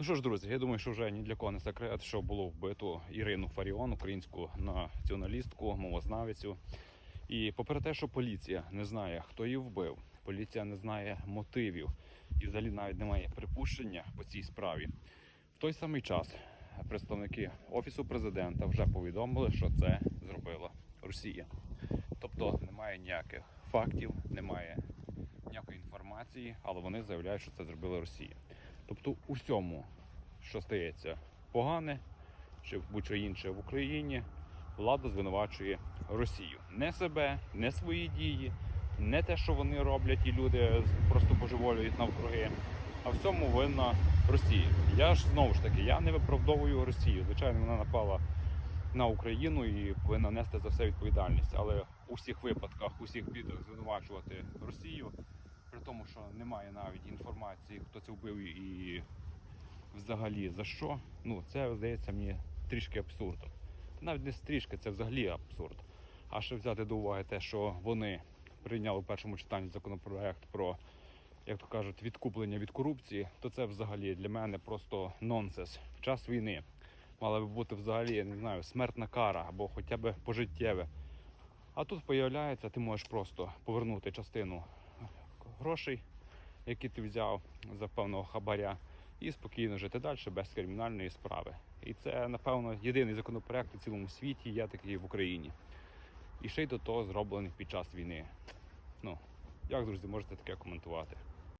Ну що ж, друзі, я думаю, що вже ні для кого не секрет, що було вбито Ірину Фаріон, українську націоналістку, мовознавицю. І попри те, що поліція не знає, хто її вбив, поліція не знає мотивів і взагалі навіть немає припущення по цій справі. В той самий час представники офісу президента вже повідомили, що це зробила Росія. Тобто немає ніяких фактів, немає ніякої інформації, але вони заявляють, що це зробила Росія. Тобто, у всьому, що стається погане чи будь-що інше в Україні, влада звинувачує Росію. Не себе, не свої дії, не те, що вони роблять, і люди просто божеволюють навкруги. А в цьому винна Росія. Я ж знову ж таки, я не виправдовую Росію. Звичайно, вона напала на Україну і повинна нести за все відповідальність. Але у всіх випадках, у всіх бідах звинувачувати Росію, при тому, що немає навіть інформації, хто це вбив і взагалі за що. Ну, це здається мені трішки абсурдом. Навіть не трішки, це взагалі абсурд. А ще взяти до уваги те, що вони прийняли в першому читанні законопроект про, як то кажуть, відкуплення від корупції, то це взагалі для мене просто нонсенс. В час війни мала би бути взагалі, я не знаю, смертна кара або хоча б пожиттєве. А тут появляється, ти можеш просто повернути частину грошей, які ти взяв за певного хабаря, і спокійно жити далі без кримінальної справи. І це, напевно, єдиний законопроект у цілому світі, я такий в Україні. І ще й до того зроблений під час війни. Ну, як друзі, можете таке коментувати?